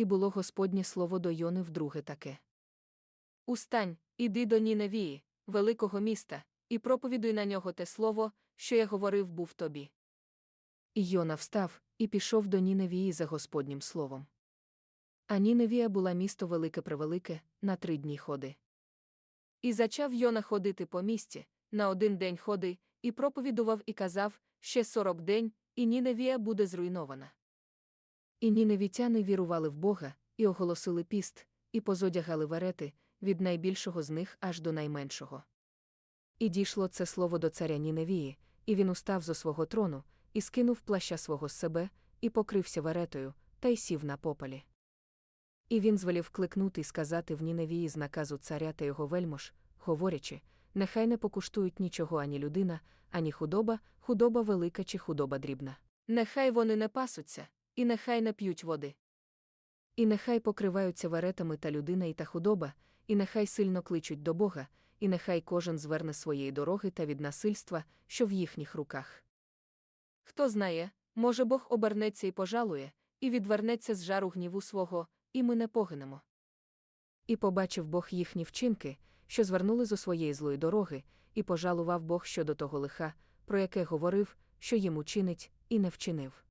і було Господнє слово до Йони вдруге таке. Устань, іди до Ніневії, великого міста, і проповідуй на нього те слово, що я говорив був тобі. І Йона встав і пішов до Ніневії за Господнім словом. А Ніневія була місто велике превелике, на три дні ходи. І зачав Йона ходити по місті, на один день ходи, і проповідував і казав, ще сорок день, і Ніневія буде зруйнована. І ніневітяни вірували в Бога, і оголосили піст, і позодягали верети, від найбільшого з них аж до найменшого. І дійшло це слово до царя Ніневії, і він устав зо свого трону, і скинув плаща свого з себе, і покрився веретою, та й сів на попелі. І він звелів кликнути й сказати в Ніневії з наказу царя та його вельмож, говорячи, нехай не покуштують нічого ані людина, ані худоба, худоба велика чи худоба дрібна. Нехай вони не пасуться, і нехай не п'ють води. І нехай покриваються веретами та людина і та худоба, і нехай сильно кличуть до Бога, і нехай кожен зверне своєї дороги та від насильства, що в їхніх руках. Хто знає, може Бог обернеться і пожалує, і відвернеться з жару гніву свого, і ми не погинемо. І побачив Бог їхні вчинки, що звернули зо своєї злої дороги, і пожалував Бог щодо того лиха, про яке говорив, що їм учинить, і не вчинив.